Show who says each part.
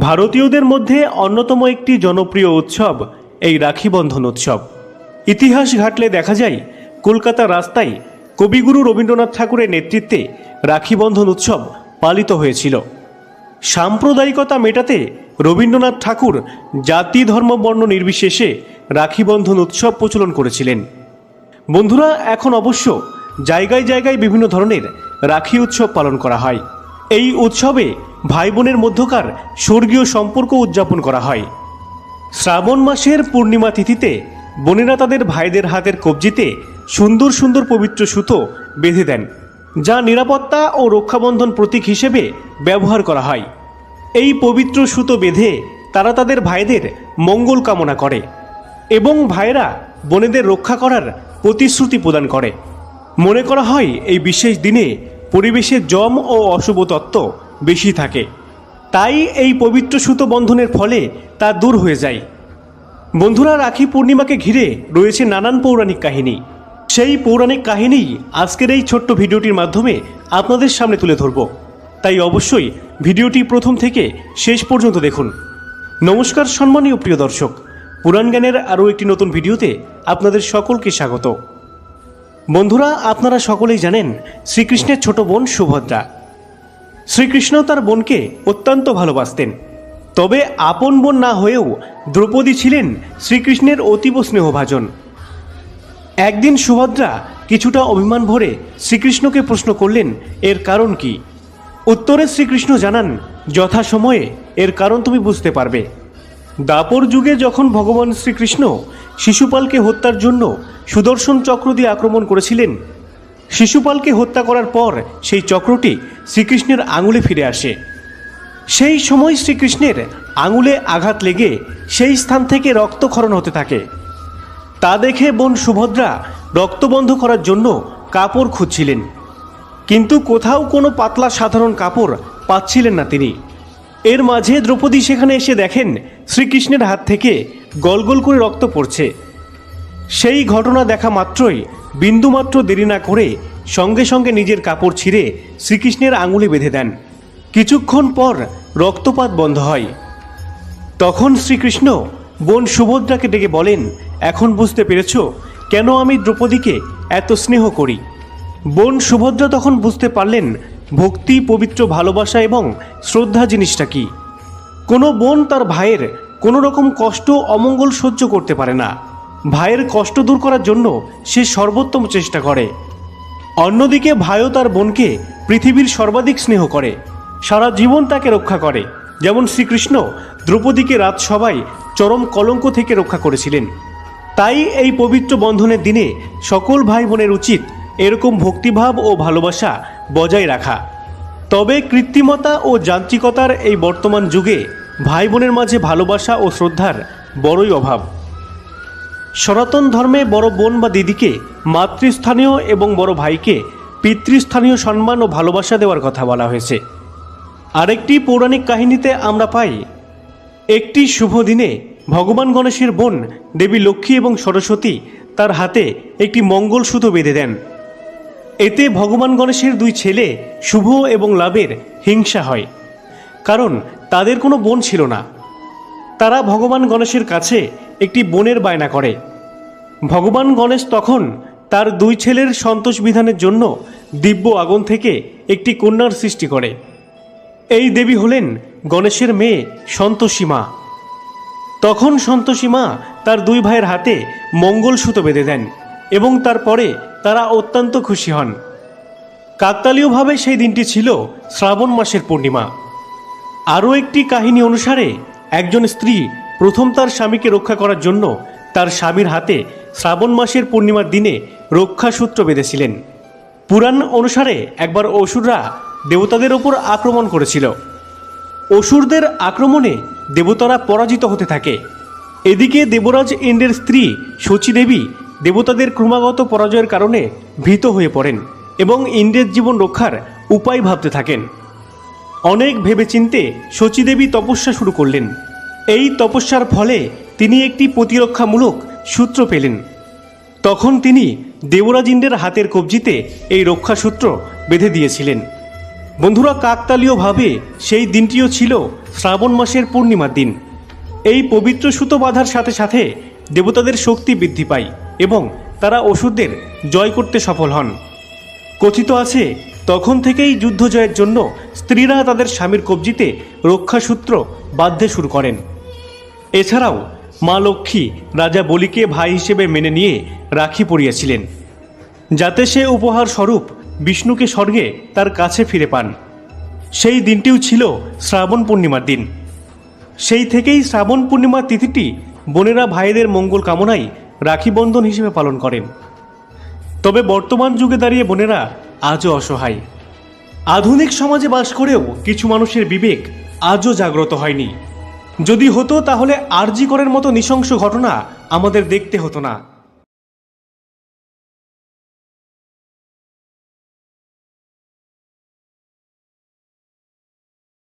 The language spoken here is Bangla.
Speaker 1: ভারতীয়দের মধ্যে অন্যতম একটি জনপ্রিয় উৎসব এই রাখি বন্ধন উৎসব। ইতিহাস ঘাটলে দেখা যায় কলকাতা রাস্তায় কবিগুরু রবীন্দ্রনাথ ঠাকুরের নেতৃত্বে রাখি বন্ধন উৎসব পালিত হয়েছিল। সাম্প্রদায়িকতা মেটাতে রবীন্দ্রনাথ ঠাকুর জাতি, ধর্ম, বর্ণ নির্বিশেষে রাখি বন্ধন উৎসব প্রচলন করেছিলেন। বন্ধুরা, এখন অবশ্য জায়গায় জায়গায় বিভিন্ন ধরনের রাখি উৎসব পালন করা হয়। এই উৎসবে ভাই বোনের মধ্যকার স্বর্গীয় সম্পর্ক উদযাপন করা হয়। শ্রাবণ মাসের পূর্ণিমা তিথিতে বোনেরা তাদের ভাইদের হাতের কবজিতে সুন্দর সুন্দর পবিত্র সুতো বেঁধে দেন, যা নিরাপত্তা ও রক্ষাবন্ধন প্রতীক হিসেবে ব্যবহার করা হয়। এই পবিত্র সুতো বেঁধে তারা তাদের ভাইদের মঙ্গল কামনা করে এবং ভাইরা বোনেদের রক্ষা করার প্রতিশ্রুতি প্রদান করে। মনে করা হয়, এই বিশেষ দিনে পরিবেশে জম ও অশুভ তত্ত্ব বেশি থাকে। তাই এই পবিত্র সুতো বন্ধনের ফলে তা দূর হয়ে যায়। বন্ধুরা, রাখি পূর্ণিমাকে ঘিরে রয়েছে নানান পৌরাণিক কাহিনী। সেই পৌরাণিক কাহিনী আজকের এই ছোট্ট ভিডিওটির মাধ্যমে আপনাদের সামনে তুলে ধরব। তাই অবশ্যই ভিডিওটি প্রথম থেকে শেষ পর্যন্ত দেখুন। নমস্কার সম্মানীয় প্রিয় দর্শক, পুরাণ জ্ঞানের আরও একটি নতুন ভিডিওতে আপনাদের সকলকে স্বাগত। বন্ধুরা, আপনারা সকলেই জানেন শ্রীকৃষ্ণের ছোট বোন সুভদ্রা। শ্রীকৃষ্ণ তার বোনকে অত্যন্ত ভালোবাসতেন। তবে আপন বোন না হয়েও দ্রৌপদী ছিলেন শ্রীকৃষ্ণের অতীব স্নেহভাজন। একদিন সুভদ্রা কিছুটা অভিমান ভরে শ্রীকৃষ্ণকে প্রশ্ন করলেন, এর কারণ কি? উত্তরে শ্রীকৃষ্ণ জানান, যথাসময়ে এর কারণ তুমি বুঝতে পারবে। দাপর যুগে যখন ভগবান শ্রীকৃষ্ণ শিশুপালকে হত্যার জন্য সুদর্শন চক্র দিয়ে আক্রমণ করেছিলেন শিশুপালকে হত্যা করার পর সেই চক্রটি শ্রীকৃষ্ণের আঙুলে ফিরে আসে। সেই সময় শ্রীকৃষ্ণের আঙুলে আঘাত লেগে সেই স্থান থেকে রক্তক্ষরণ হতে থাকে। তা দেখে বোন সুভদ্রা রক্ত বন্ধ করার জন্য কাপড় খুঁজছিলেন। কিন্তু কোথাও কোনো পাতলা সাধারণ কাপড় পাচ্ছিলেন না তিনি। এর মাঝে দ্রৌপদী সেখানে এসে দেখেন শ্রীকৃষ্ণের হাত থেকে গলগল করে রক্ত পড়ছে। সেই ঘটনা দেখা মাত্রই বিন্দুমাত্র দেরি না করে সঙ্গে সঙ্গে নিজের কাপড় ছিঁড়ে শ্রীকৃষ্ণের আঙুলে বেঁধে দেন। কিছুক্ষণ পর রক্তপাত বন্ধ হয়। তখন শ্রীকৃষ্ণ বোন সুভদ্রাকে ডেকে বলেন, এখন বুঝতে পেরেছ কেন আমি দ্রৌপদীকে এত স্নেহ করি? বোন সুভদ্রা তখন বুঝতে পারলেন ভক্তি, পবিত্র ভালোবাসা এবং শ্রদ্ধা জিনিসটা কি। কোনো বোন তার ভাইয়ের কোনো রকম কষ্ট, অমঙ্গল সহ্য করতে পারে না। ভাইয়ের কষ্ট দূর করার জন্য সে সর্বোত্তম চেষ্টা করে। অন্যদিকে ভাইও তার বোনকে পৃথিবীর সর্বাধিক স্নেহ করে, সারা জীবন তাকে রক্ষা করে। যেমন শ্রীকৃষ্ণ দ্রৌপদীকে রাজসভায় চরম কলঙ্ক থেকে রক্ষা করেছিলেন। তাই এই পবিত্র বন্ধনের দিনে সকল ভাই বোনের উচিত এরকম ভক্তিভাব ও ভালোবাসা বজায় রাখা। তবে কৃত্রিমতা ও যান্ত্রিকতার এই বর্তমান যুগে ভাই বোনের মাঝে ভালোবাসা ও শ্রদ্ধার বড়ই অভাব। সনাতন ধর্মে বড় বোন বা দিদিকে, মাতৃস্থানীয় এবং বড় ভাইকে পিতৃস্থানীয় সম্মান ও ভালোবাসা দেওয়ার কথা বলা হয়েছে। আরেকটি পৌরাণিক কাহিনীতে আমরা পাই, একটি শুভ দিনে ভগবান গণেশের বোন দেবী লক্ষ্মী এবং সরস্বতী তার হাতে একটি মঙ্গল সুতো বেঁধে দেন। এতে ভগবান গণেশের দুই ছেলে শুভ এবং লাভের হিংসা হয়, কারণ তাদের কোনো বোন ছিল না। তারা ভগবান গণেশের কাছে একটি বোনের বায়না করে। ভগবান গণেশ তখন তার দুই ছেলের সন্তোষ বিধানের জন্য দিব্য আগুন থেকে একটি কন্যার সৃষ্টি করে। এই দেবী হলেন গণেশের মেয়ে সন্তোষী মা তখন সন্তোষী মা তার দুই ভাইয়ের হাতে মঙ্গল সুতো বেঁধে দেন এবং তারপরে তারা অত্যন্ত খুশি হন। কাকতালীয়ভাবে সেই দিনটি ছিল শ্রাবণ মাসের পূর্ণিমা। আরও একটি কাহিনী অনুসারে একজন স্ত্রী প্রথম তার স্বামীকে রক্ষা করার জন্য তার স্বামীর হাতে শ্রাবণ মাসের পূর্ণিমার দিনে রক্ষাসূত্র বেঁধেছিলেন। পুরাণ অনুসারে একবার অসুররা দেবতাদের ওপর আক্রমণ করেছিল। অসুরদের আক্রমণে দেবতারা পরাজিত হতে থাকে। এদিকে দেবরাজ ইন্দ্রের স্ত্রী শচীদেবী দেবতাদের ক্রমাগত পরাজয়ের কারণে ভীত হয়ে পড়েন এবং ইন্দ্রের জীবন রক্ষার উপায় ভাবতে থাকেন। অনেক ভেবেচিন্তে শচীদেবী তপস্যা শুরু করলেন। এই তপস্যার ফলে তিনি একটি প্রতিরক্ষামূলক সূত্র পেলেন। তখন তিনি দেবরাজ ইন্দ্রের হাতের কবজিতে এই রক্ষাসূত্র বেঁধে দিয়েছিলেন। বন্ধুরা, কাকতালীয়ভাবে সেই দিনটিও ছিল শ্রাবণ মাসের পূর্ণিমার দিন। এই পবিত্র সুতো বাঁধার সাথে সাথে দেবতাদের শক্তি বৃদ্ধি পায় এবং তারা অসুরদের জয় করতে সফল হন। কথিত আছে তখন থেকেই যুদ্ধ জয়ের জন্য স্ত্রীরা তাদের স্বামীর কবজিতে রক্ষাসূত্র বাঁধতে শুরু করেন। এছাড়াও মা লক্ষ্মী রাজা বলিকে ভাই হিসেবে মেনে নিয়ে রাখি পরিয়েছিলেন, যাতে সে উপহার স্বরূপ বিষ্ণুকে স্বর্গে তার কাছে ফিরে পান। সেই দিনটিও ছিল শ্রাবণ পূর্ণিমার দিন। সেই থেকেই শ্রাবণ পূর্ণিমার তিথিটি বোনেরা ভাইদের মঙ্গল কামনায় রাখি বন্ধন হিসেবে পালন করেন। তবে বর্তমান যুগে দাঁড়িয়ে বোনেরা আজও অসহায়। আধুনিক সমাজে বাস করেও কিছু মানুষের বিবেক আজও জাগ্রত হয়নি। যদি হতো তাহলে আরজি করের মতো নৃশংস ঘটনা আমাদের দেখতে হতো না।